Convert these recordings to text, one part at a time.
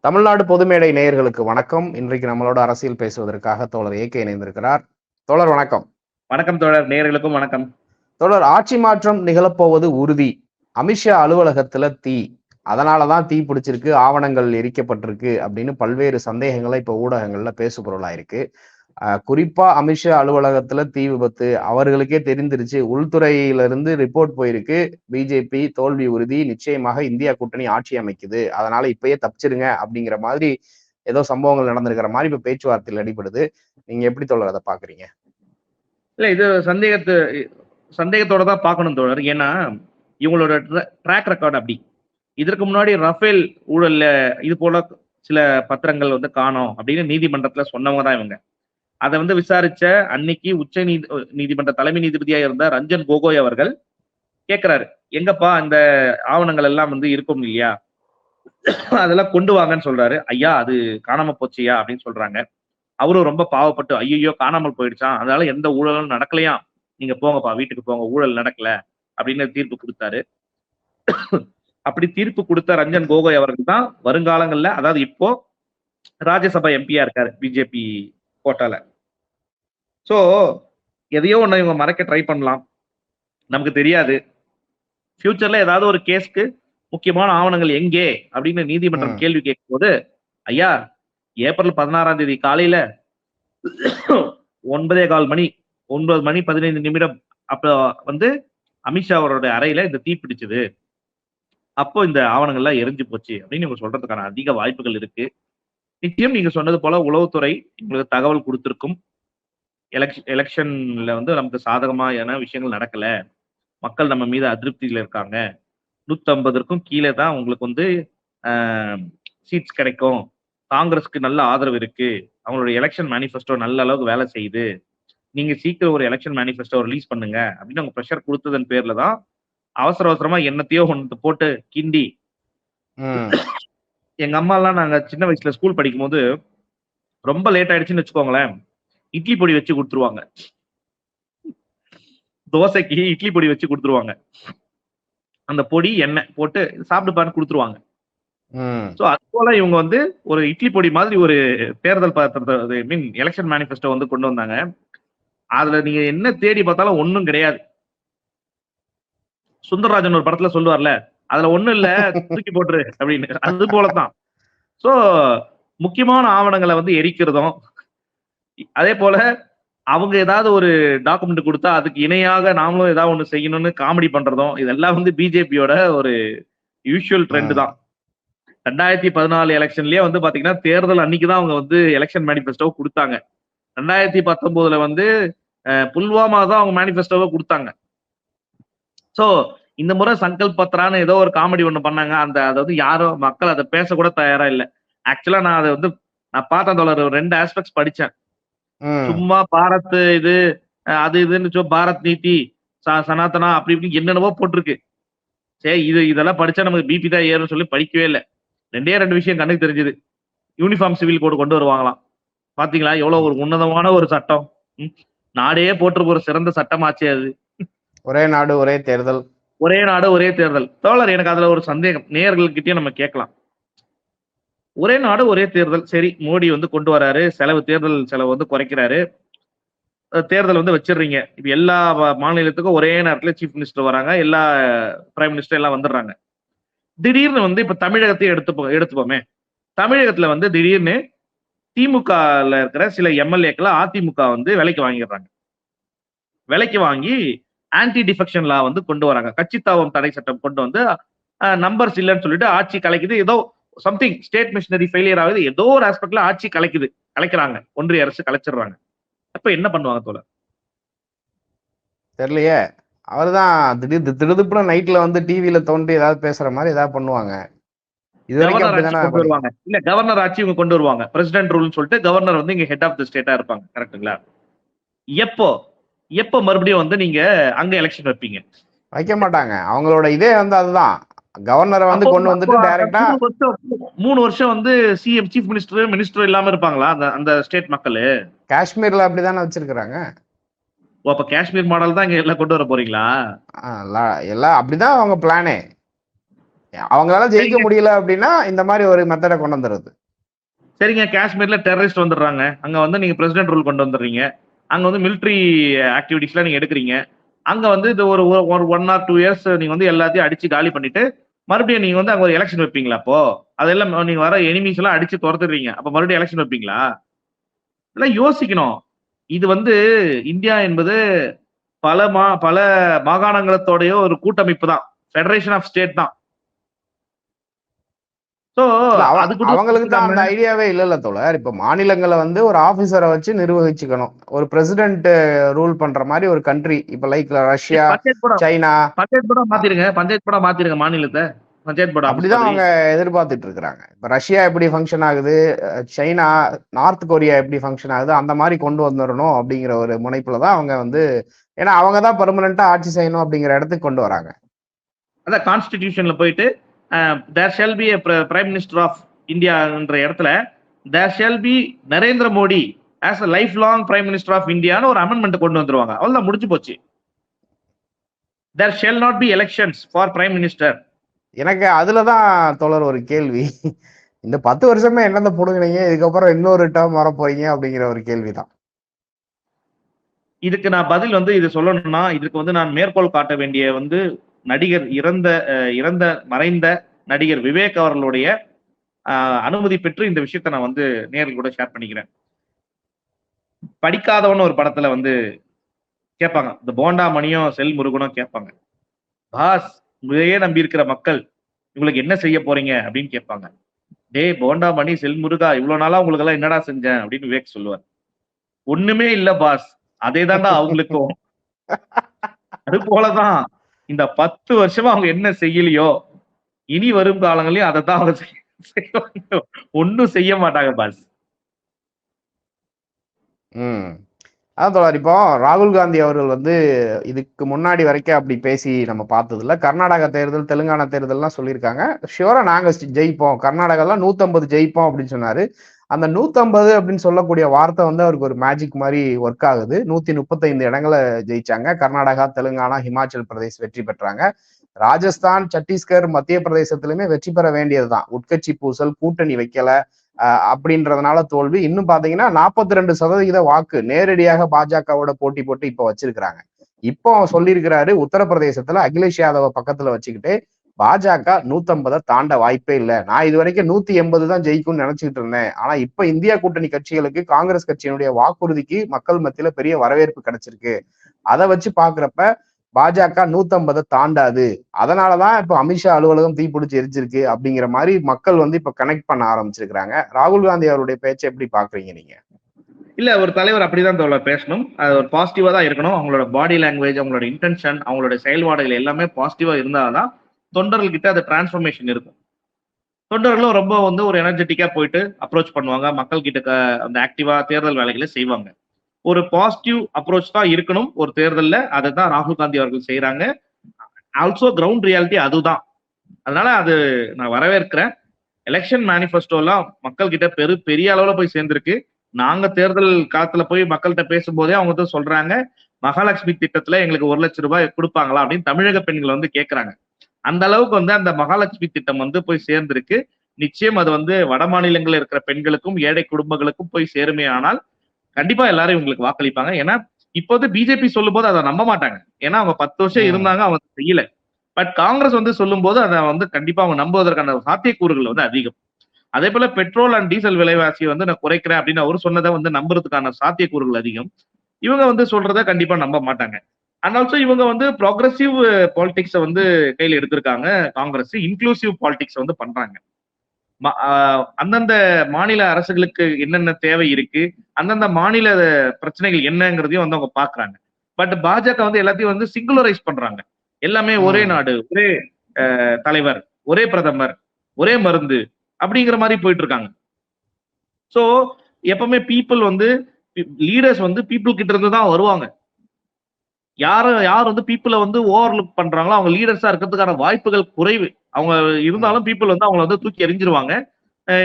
தமிழ்நாடு பொதுமேடை நேயர்களுக்கு வணக்கம். இன்றைக்கு நம்மளோட அரசியல் பேசுவதற்காக தோழர் ஏகே இணைந்திருக்கிறார். தோழர் வணக்கம். வணக்கம் தோழர். நேயர்களுக்கும் வணக்கம். தோழர் ஆட்சி மாற்றம் நிகழப்போவது உறுதி. அமித்ஷா அலுவலகத்துல தீ. அதனாலதான் தீ பிடிச்சிருக்கு ஆவணங்கள் எரிக்கப்பட்டிருக்கு அப்படின்னு பல்வேறு சந்தேகங்களை இப்ப ஊடகங்கள்ல பேசு பொருளாயிருக்கு ஆஹ் குறிப்பா அமித்ஷா அலுவலகத்துல தீ விபத்து அவர்களுக்கே தெரிந்துருச்சு. உள்துறையில இருந்து ரிப்போர்ட் போயிருக்கு. பிஜேபி தோல்வி உறுதி. நிச்சயமாக இந்தியா கூட்டணி ஆட்சி அமைக்குது. அதனால இப்பயே தப்பிச்சிருங்க அப்படிங்கிற மாதிரி ஏதோ சம்பவங்கள் நடந்திருக்கிற மாதிரி இப்ப பேச்சுவார்த்தையில் அடிபடுது நீங்க எப்படி தோழர் அதை பாக்குறீங்க? இல்ல இது சந்தேகத்து சந்தேகத்தோட தான் பார்க்கணும் தோழர். ஏன்னா இவங்களோட ட்ராக் ரெக்கார்டு அப்படி. இதற்கு முன்னாடி ரஃபேல் ஊழல்ல இது போல சில பத்திரங்கள் வந்து காணோம் அப்படின்னு நீதிமன்றத்துல சொன்னவங்க தான் இவங்க. அதை வந்து விசாரிச்ச அன்னைக்கு உச்ச நீதி நீதிமன்ற தலைமை நீதிபதியா இருந்த ரஞ்சன் கோகோய் அவர்கள் கேட்கிறாரு எங்கப்பா அந்த ஆவணங்கள் எல்லாம் வந்து இருக்கும் இல்லையா? அதெல்லாம் கொண்டு வாங்கன்னு சொல்றாரு. ஐயா அது காணாம போச்சியா அப்படின்னு சொல்றாங்க. அவரும் ரொம்ப பாவப்பட்டு ஐயோ காணாமல் போயிடுச்சான் அதனால எந்த ஊழலும் நடக்கலையா நீங்க போங்கப்பா வீட்டுக்கு போங்க ஊழல் நடக்கல அப்படின்னு தீர்ப்பு கொடுத்தாரு. அப்படி தீர்ப்பு கொடுத்த ரஞ்சன் கோகோய் அவர்கள் தான் வருங்காலங்கள்ல அதாவது இப்போ ராஜ்யசபா எம்பியா இருக்காரு பிஜேபி கோட்டால. சோ எதையோ ஒண்ணு இவங்க மறைக்க ட்ரை பண்ணலாம். நமக்கு தெரியாது. ஃபியூச்சர்ல ஏதாவது ஒரு கேஸ்க்கு முக்கியமான ஆவணங்கள் எங்கே? அப்படின்னு நீதிமன்றம். கேள்வி கேட்கும் போது ஐயா ஏப்ரல் பதினாறாம் தேதி காலையில ஒன்பதே கால் மணி ஒன்பது மணி பதினைந்து நிமிடம் அப்ப வந்து அமித்ஷா அவருடைய அறையில இந்த தீ பிடிச்சது. அப்போ இந்த ஆவணங்கள்லாம் எரிஞ்சு போச்சு அப்படின்னு இவங்க சொல்றதுக்கான அதிக வாய்ப்புகள் இருக்கு. நிச்சயம் நீங்க சொன்னது போல உளவுத்துறை உங்களுக்கு தகவல் கொடுத்திருக்கும். எலெக்ஷன் எலெக்ஷன்ல வந்து நமக்கு சாதகமான விஷயங்கள் நடக்கல. மக்கள் நம்ம மீது அதிருப்தியில இருக்காங்க. நூத்தி ஐம்பதுக்கும் கீழே தான் உங்களுக்கு வந்து சீட்ஸ் கிடைக்கும். காங்கிரஸ்க்கு நல்ல ஆதரவு இருக்கு. அவங்களோட எலெக்ஷன் மேனிஃபெஸ்டோ நல்ல அளவுக்கு வேலை செய்யுது. நீங்க சீக்கிரம் ஒரு எலெக்ஷன் மேனிஃபெஸ்டோ ரிலீஸ் பண்ணுங்க. அப்படின்னு அவங்க ப்ரெஷர் கொடுத்ததன் பேர்ல தான் அவசர அவசரமா என்னத்தையோ ஒன்று போட்டு கிண்டி. எங்க அம்மா எல்லாம் நாங்க சின்ன வயசுல ஸ்கூல் படிக்கும் போது ரொம்ப லேட் ஆயிடுச்சுன்னு வச்சுக்கோங்களேன். இட்லி பொடி வச்சு கொடுத்துருவாங்க. தோசைக்கு இட்லி பொடி வச்சு கொடுத்துருவாங்க. அந்த பொடி எண்ணெய் போட்டு சாப்பிடுப்பான்னு கொடுத்துருவாங்க. ம். சோ அது போல இவங்க வந்து ஒரு இட்லி பொடி மாதிரி ஒரு தேர்தல் பத்திரத்தை மீன் எலெக்ஷன் மேனிஃபெஸ்டோ வந்து கொண்டு வந்தாங்க. அதுல நீங்க என்ன தேடி பார்த்தாலும் ஒண்ணும் கிடையாது. சுந்தரராஜன் ஒரு படத்துல சொல்லுவார்ல அதுல ஒண்ணும் இல்ல தூக்கி போட்டுரு அப்படின்னு. அது போலதான் சோ முக்கியமான ஆவணங்களை வந்து எரிக்கிறதும் அதே போல அவங்க ஏதாவது ஒரு டாக்குமெண்ட் கொடுத்தா அதுக்கு இணையாக நாமளும் ஏதாவது ஒண்ணு செய்யணும்னு காமெடி பண்றதும் இதெல்லாம் வந்து பிஜேபியோட ஒரு யூஷுவல் ட்ரெண்ட் தான். ரெண்டாயிரத்தி பதினாலு எலெக்ஷன்லயே வந்து பாத்தீங்கன்னா தேர்தல் அன்னைக்கு தான் அவங்க வந்து எலெக்ஷன் மேனிஃபெஸ்டோ கொடுத்தாங்க. ரெண்டாயிரத்தி பத்தொன்பதுல வந்து புல்வாமா தான் அவங்க மேனிஃபெஸ்டோவை கொடுத்தாங்க. சோ இந்த முறை சங்கல்ப் பத்ரான்னு ஏதோ ஒரு காமெடி ஒண்ணு பண்ணாங்க. அந்த அதை வந்து யாரும் மக்கள் அதை பேச கூட தயாரா இல்ல. ஆக்சுவலா நான் அதை வந்து நான் பார்த்தேன் தோழர் ரெண்டு ஆஸ்பெக்ட்ஸ் படிச்சேன். ம் சும்மா பாரத் இது அது இதுன்னு பாரத் நீதி சனாதனா அப்படி இப்படி என்னென்னவோ போட்டிருக்கு. சரி இது இதெல்லாம் படிச்சா நமக்கு பிபி தான் ஏறும்னு சொல்லி படிக்கவே இல்லை. ரெண்டே ரெண்டு விஷயம் கண்ணுக்கு தெரிஞ்சது. யூனிஃபார்ம் சிவில் கோடு கொண்டு வருவாங்களாம். பாத்தீங்களா? எவ்வளவு ஒரு உன்னதமான ஒரு சட்டம்? நாடே போட்டு ஒரு சிறந்த சட்டமாச்சே அது. ஒரே நாடு ஒரே தேர்தல். ஒரே நாடு ஒரே தேர்தல். தோழர் எனக்கு அதுல ஒரு சந்தேகம். நேயர்கள்கிட்டயே நம்ம கேட்கலாம். ஒரே நாடு ஒரே தேர்தல். சரி மோடி வந்து கொண்டு வராரு. செலவு தேர்தல் செலவு வந்து குறைக்கிறாரு. தேர்தல் வந்து வச்சிடுறீங்க. இப்போ எல்லா வ- மாநிலத்துக்கும் ஒரே நேரத்தில் சீஃப் மினிஸ்டர் வராங்க. எல்லா பிரைம் மினிஸ்டர் எல்லாம் வந்துடுறாங்க. திடீர்னு வந்து இப்போ தமிழகத்தையும் எடுத்துப்போ எடுத்துப்போமே. தமிழகத்தில் வந்து திடீர்னு திமுகல இருக்கிற சில எம்எல்ஏக்களை அதிமுக வந்து விலைக்கு வாங்கிடுறாங்க. விலைக்கு வாங்கி ஆன்டி டிஃபெக்ஷன் லா வந்து கொண்டு வராங்க. கட்சித்தாவம் தடை சட்டம் கொண்டு வந்து நம்பர்ஸ் இல்லைன்னு சொல்லிட்டு ஆட்சி கலைக்குது. ஏதோ சம்திங் ஸ்டேட் மிஷினரி ஃபெயிலியர் ஆகுது. ஏதோ ஒரு ஆஸ்பெக்ட்ல ஆட்சி கலைக்குது. கலைக்கிறாங்க. ஒன்றிய அரசு கலைச்சிடுறாங்க. அப்ப என்ன பண்ணுவாங்க தோழர்? தெரியலையே. அவர்தான் திடீர் திடுதுப்புல நைட்ல வந்து டிவில தோன்றி ஏதாவது பேசுற மாதிரி ஏதாவது பண்ணுவாங்க. இல்ல கவர்னர் ஆட்சி இவங்க கொண்டு வருவாங்க. பிரசிடென்ட் ரூல்னு சொல்லிட்டு கவர்னர் வந்து இங்க ஹெட் ஆஃப் த ஸ்டேட்டா இருப்பாங்க. கரெக்ட்டுங்களா எப்போ? எப்போ மறுபடியும் வந்து நீங்க அங்க எலெக்ஷன் வைப்பீங்க? வைக்க மாட்டாங்க. அவங்களோட இதே வந்து அதுதான். கவர்னரை வந்து கொண்டு வந்துட்டு டைரக்டா மூணு வருஷம் வந்து சிஎம் சீஃப் மினிஸ்டர் மினிஸ்டர் இல்லாம இருப்பாங்களா அந்த அந்த ஸ்டேட் மக்கள்? காஷ்மீர்ல அப்படிதானே வச்சிருக்கிறாங்க. ஓ அப்ப காஷ்மீர் மாடல் தான் இங்க எல்லாம் கொண்டு வர போறீங்களா? எல்லாம் அப்படிதான் அவங்க பிளானே அவங்களால ஜெயிக்க முடியல அப்படின்னா இந்த மாதிரி ஒரு மெத்தடை கொண்டு வந்துருது சரிங்க காஷ்மீர்ல டெரரிஸ்ட் வந்துடுறாங்க. அங்க வந்து நீங்க பிரசிடென்ட் ரூல் கொண்டு வந்துடுறீங்க. அங்க வந்து மிலிட்ரி ஆக்டிவிட்டிஸ்லாம் நீங்க எடுக்கிறீங்க. அங்க வந்து இது ஒரு ஒரு ஒன் ஆர் டூ இயர்ஸ் நீங்க வந்து எல்லாத்தையும் அடிச்சு காலி பண்ணிட்டு மறுபடியும் நீங்க வந்து அங்க ஒரு எலெக்ஷன் வைப்பீங்களா அப்போ? அதெல்லாம் நீங்க வர எனிமீஸ் எல்லாம் அடிச்சு துரத்துறீங்க. அப்ப மறுபடியும் எலெக்ஷன் வைப்பீங்களா? இதெல்லாம் யோசிக்கணும். இது வந்து இந்தியா என்பது பல மா பல மாகாணங்களத்தோடைய ஒரு கூட்டமைப்பு தான். ஃபெடரேஷன் ஆஃப் ஸ்டேட் தான் சோ இல்ல, அவ- அது கூட அவங்களுக்கு தான் அந்த ஐடியாவே இல்லைல்ல தோழர். இப்ப மாநிலங்களை வந்து ஒரு ஆபீசரை வச்சு நிர்வகிச்சுக்கணும். ஒரு பிரசிடென்ட் ரூல் பண்ற மாதிரி ஒரு கண்ட்ரி இப்ப லைக் ரஷ்யா சைனா பஞ்சாயத்து போர்டா மாத்திருங்க. பஞ்சாயத்து போர்டா மாத்திருங்க மாநிலத்தை. பஞ்சாயத்து போர்டா அப்படிதான் அவங்க எதிர்பார்த்துட்டு இருக்கிறாங்க. இப்ப ரஷ்யா எப்படி ஃபங்க்ஷன் ஆகுது? சைனா நார்த் கொரியா எப்படி ஃபங்க்ஷன் ஆகுது? அந்த மாதிரி கொண்டு வந்துடணும் அப்படிங்கிற ஒரு முனைப்புல தான் அவங்க வந்து ஏன்னா அவங்க தான் பெர்மனண்டா ஆட்சி செய்யணும் அப்படிங்கிற இடத்துக்கு கொண்டு வராங்க. அதான் கான்ஸ்டிடியூஷன்ல போயிட்டு there shall be prime minister of இந்தியான்ற இடத்துல there shall be Narendra Modi as a life long prime minister of இந்தியான்னு ஒரு அமெண்ட்மெண்ட் கொண்டு வந்துருவாங்க. அவ்வளவுதான் முடிஞ்சு போச்சு. There shall not be elections for prime minister எனக்கு அதுலதான் தோழர் ஒரு கேள்வி. இந்த பத்து வருஷமே என்னத்தை புடுங்குனீங்க இதுக்கப்புறம் இன்னொரு டேர்ம் வர போறீங்க அப்படிங்கிற ஒரு கேள்விதான். இதுக்கு நான் பதில் வந்து இது சொல்லணும்னா இதுக்கு வந்து நான் மேற்கோள் காட்ட வேண்டிய வந்து நடிகர் இறந்த இறந்த மறைந்த நடிகர் விவேக் அவர்களுடைய அஹ், அனுமதி பெற்று இந்த விஷயத்த நான் வந்து நேரில் கூட ஷேர் பண்ணிக்கிறேன். படிக்காதவன் ஒரு படத்துல வந்து கேட்பாங்க. இந்த போண்டா மணியும் செல் முருகனும் கேட்பாங்க. பாஸ் உங்களையே நம்பி இருக்கிற மக்கள் இவங்களுக்கு என்ன செய்ய போறீங்க? அப்படின்னு கேட்பாங்க. டேய் போண்டா மணி செல் முருகா இவ்வளவு நாளா உங்களுக்கு எல்லாம் என்னடா செஞ்சேன்? அப்படின்னு விவேக் சொல்லுவார். ஒண்ணுமே இல்ல பாஸ். அதே தாண்டா அவங்களுக்கும். அது போலதான். இந்த பத்து வருஷமா அவங்க என்ன செய்யலையோ இனி வரும் காலங்களையும் அதை தான் அவங்க செய்ய- செய்வாங்க. ஒன்னும் செய்ய மாட்டாங்க பாஸ் ம். அதான் இப்போ ராகுல் காந்தி அவர்கள் வந்து இதுக்கு முன்னாடி வரைக்கும் அப்படி பேசி நம்ம பார்த்தது இல்ல கர்நாடகா தேர்தல் தெலுங்கானா தேர்தல்லாம் சொல்லியிருக்காங்க. ஷியோரா நாங்க ஜெயிப்போம். கர்நாடகாலாம் நூத்தம்பது ஜெயிப்போம் அப்படின்னு சொன்னாரு. அந்த நூத்தம்பது அப்படின்னு சொல்லக்கூடிய வார்த்தை வந்து அவருக்கு ஒரு மேஜிக் மாதிரி ஒர்க் ஆகுது. நூத்தி முப்பத்தைந்து இடங்களை ஜெயிச்சாங்க. கர்நாடகா தெலுங்கானா ஹிமாச்சல் பிரதேஷ் வெற்றி பெற்றாங்க. ராஜஸ்தான் சத்தீஸ்கர் மத்திய பிரதேசத்திலுமே வெற்றி பெற வேண்டியதுதான். உட்கட்சி பூசல் கூட்டணி வைக்கல அஹ் அப்படின்றதுனால தோல்வி. இன்னும் பாத்தீங்கன்னா நாற்பத்தி ரெண்டு சதவிகித வாக்கு நேரடியாக பாஜகவோட போட்டி போட்டு இப்ப வச்சிருக்கிறாங்க. இப்போ சொல்லியிருக்கிறாரு உத்தரப்பிரதேசத்துல அகிலேஷ் யாதவ பக்கத்துல வச்சுக்கிட்டு பாஜக நூத்தம்பதை தாண்ட வாய்ப்பே இல்லை. நான் இது வரைக்கும் நூத்தி எண்பது தான் ஜெயிக்கும்னு நினைச்சுக்கிட்டு இருந்தேன். ஆனா இப்ப இந்தியா கூட்டணி கட்சிகளுக்கு காங்கிரஸ் கட்சியினுடைய வாக்குறுதிக்கு மக்கள் மத்தியில பெரிய வரவேற்பு கிடைச்சிருக்கு. அதை வச்சு பாக்குறப்ப பாஜக நூத்தம்பதை தாண்டாது. அதனாலதான் இப்ப அமித்ஷா அலுவலகம் தீப்பிடிச்சு எரிச்சிருக்கு அப்படிங்கிற மாதிரி மக்கள் வந்து இப்ப கனெக்ட் பண்ண ஆரம்பிச்சிருக்கிறாங்க. ராகுல் காந்தி அவருடைய பேச்சை எப்படி பாக்குறீங்க நீங்க? இல்ல ஒரு தலைவர் அப்படிதான் தோழர் பேசணும். அது ஒரு பாசிட்டிவா தான் இருக்கணும். அவங்களோட பாடி லாங்குவேஜ் அவங்களோட இன்டென்ஷன் அவங்களோட செயல்பாடுகள் எல்லாமே பாசிட்டிவா இருந்தாதான் தொண்டர்கள்கிட்ட அது டிரான்ஸ்ஃபர்மேஷன் இருக்கும். தொண்டர்களும் ரொம்ப வந்து ஒரு எனர்ஜெட்டிக்கா போயிட்டு அப்ரோச் பண்ணுவாங்க. மக்கள் கிட்ட அந்த ஆக்டிவா தேர்தல் வேலைகளை செய்வாங்க. ஒரு பாசிட்டிவ் அப்ரோச் தான் இருக்கணும் ஒரு தேர்தலில். அதை தான் ராகுல் காந்தி அவர்கள் செய்யறாங்க ஆல்சோ கிரவுண்ட் ரியாலிட்டி அதுதான். அதனால அது நான் வரவேற்கிறேன். எலெக்ஷன் மேனிஃபெஸ்டோலாம் மக்கள் கிட்ட பெரு பெரிய அளவுல போய் சேர்ந்திருக்கு. நாங்க தேர்தல் காலத்துல போய் மக்கள்கிட்ட பேசும்போதே அவங்க தான் சொல்றாங்க. மகாலட்சுமி திட்டத்துல எங்களுக்கு ஒரு லட்சம் ரூபாய் கொடுப்பாங்களா அப்படின்னு தமிழக பெண்கள் வந்து கேட்குறாங்க அந்த அளவுக்கு வந்து அந்த மகாலட்சுமி திட்டம் வந்து போய் சேர்ந்திருக்கு. நிச்சயம் அது வந்து வட மாநிலங்களில் இருக்கிற பெண்களுக்கும் ஏழை குடும்பங்களுக்கும் போய் சேருமே ஆனால் கண்டிப்பா எல்லாரும் இவங்களுக்கு வாக்களிப்பாங்க. ஏன்னா இப்போ வந்து பிஜேபி சொல்லும் போது அதை நம்ப மாட்டாங்க. ஏன்னா அவங்க பத்து வருஷம். இருந்தாங்க அவங்க செய்யல. பட் காங்கிரஸ் வந்து சொல்லும் போது அதை வந்து கண்டிப்பா அவங்க நம்புவதற்கான சாத்தியக்கூறுகள் வந்து அதிகம். அதே போல பெட்ரோல் அண்ட் டீசல் விலைவாசியை வந்து நான் குறைக்கிறேன் அப்படின்னு அவர் சொன்னதை வந்து நம்புறதுக்கான சாத்தியக்கூறுகள் அதிகம். இவங்க வந்து சொல்றத கண்டிப்பா நம்ப மாட்டாங்க. அண்ட் ஆல்சோ இவங்க வந்து ப்ராக்ரஸிவ் பாலிடிக்ஸை வந்து கையில் எடுத்திருக்காங்க காங்கிரஸ். இன்க்ளூசிவ் பாலிடிக்ஸ் வந்து பண்றாங்க. அந்தந்த மாநில அரசுகளுக்கு என்னென்ன தேவை இருக்கு அந்தந்த மாநில பிரச்சனைகள் என்னங்கிறதையும் வந்து அவங்க பாக்குறாங்க. பட் பாஜக வந்து எல்லாத்தையும் வந்து சிங்குலரைஸ் பண்றாங்க. எல்லாமே ஒரே. நாடு ஒரே தலைவர் ஒரே பிரதமர் ஒரே மருந்து அப்படிங்கிற மாதிரி போயிட்டு இருக்காங்க. சோ எப்பவுமே பீப்புள் வந்து லீடர்ஸ் வந்து பீப்புள் கிட்ட இருந்து தான் வருவாங்க. யார யார் வந்து பீப்புளை வந்து ஓவர்லுக் பண்றாங்களோ அவங்க லீடர்ஸா இருக்கிறதுக்கான வாய்ப்புகள் குறைவு. அவங்க இருந்தாலும் பீப்புள் வந்து அவங்கள வந்து தூக்கி எறிஞ்சிருவாங்க.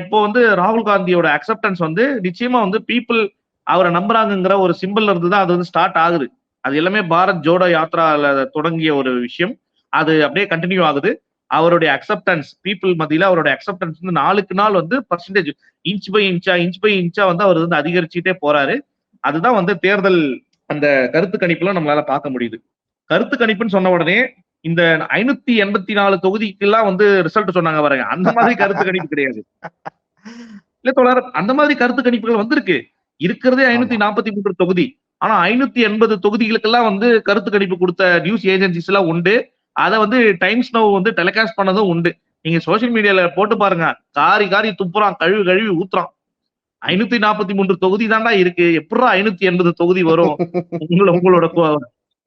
இப்போ வந்து ராகுல் காந்தியோட அக்செப்டன்ஸ் வந்து நிச்சயமா வந்து பீப்புள் அவரை நம்புறாங்கிற ஒரு சிம்பிள்ல இருந்து தான் அது வந்து ஸ்டார்ட் ஆகுது. அது எல்லாமே பாரத் ஜோடோ யாத்ரால தொடங்கிய ஒரு விஷயம். அது அப்படியே கண்டினியூ ஆகுது. அவருடைய அக்செப்டன்ஸ் பீப்புள் மத்தியில அவருடைய அக்செப்டன்ஸ் வந்து நாளுக்கு நாள் வந்து பர்சன்டேஜ் இன்ச் பை இன்ச்சா இன்ச் பை இன்ச்சா வந்து அவர் வந்து அதிகரிச்சுட்டே போறாரு. அதுதான் வந்து தேர்தல் அந்த கருத்து கணிப்புல நம்மளால பார்க்க முடியுது. கருத்து கணிப்புன்னு சொன்ன உடனே இந்த ஐநூத்தி எண்பத்தி நாலு தொகுதிக்கெல்லாம் வந்து ரிசல்ட் சொன்னாங்க பாருங்க. அந்த மாதிரி கருத்து கணிப்பு கிடையாது. இல்ல தோழர் அந்த மாதிரி கருத்து கணிப்புகள் வந்திருக்கு. இருக்கிறதே ஐநூத்தி நாற்பத்தி மூன்று தொகுதி. ஆனா ஐநூத்தி எண்பது தொகுதிகளுக்கெல்லாம் வந்து கருத்து கணிப்பு கொடுத்த நியூஸ் ஏஜென்சிஸ் எல்லாம் உண்டு. அதை வந்து டைம்ஸ் நவ் வந்து டெலிகாஸ்ட் பண்ணதும் உண்டு. நீங்க சோசியல் மீடியால போட்டு பாருங்க. காரி காரி துப்புறான் கழுவி கழுவி ஊத்துறான். ஐநூத்தி நாற்பத்தி மூன்று தொகுதி தாண்டா இருக்கு. எப்படா ஐநூத்தி எண்பது தொகுதி வரும்? உங்களோட உங்களோட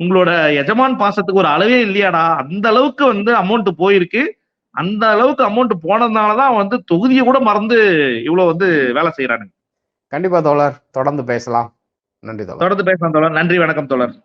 உங்களோட எஜமான் பாசத்துக்கு ஒரு அளவே இல்லையாடா. அந்த அளவுக்கு வந்து அமௌண்ட் போயிருக்கு. அந்த அளவுக்கு அமௌண்ட் போனதுனாலதான் வந்து தொகுதியை கூட மறந்து இவ்வளவு வந்து வேலை செய்யறானுங்க கண்டிப்பா தோழர். தொடர்ந்து பேசலாம். நன்றி தொடர்ந்து பேசலாம் தோழர். நன்றி வணக்கம் தோழர்.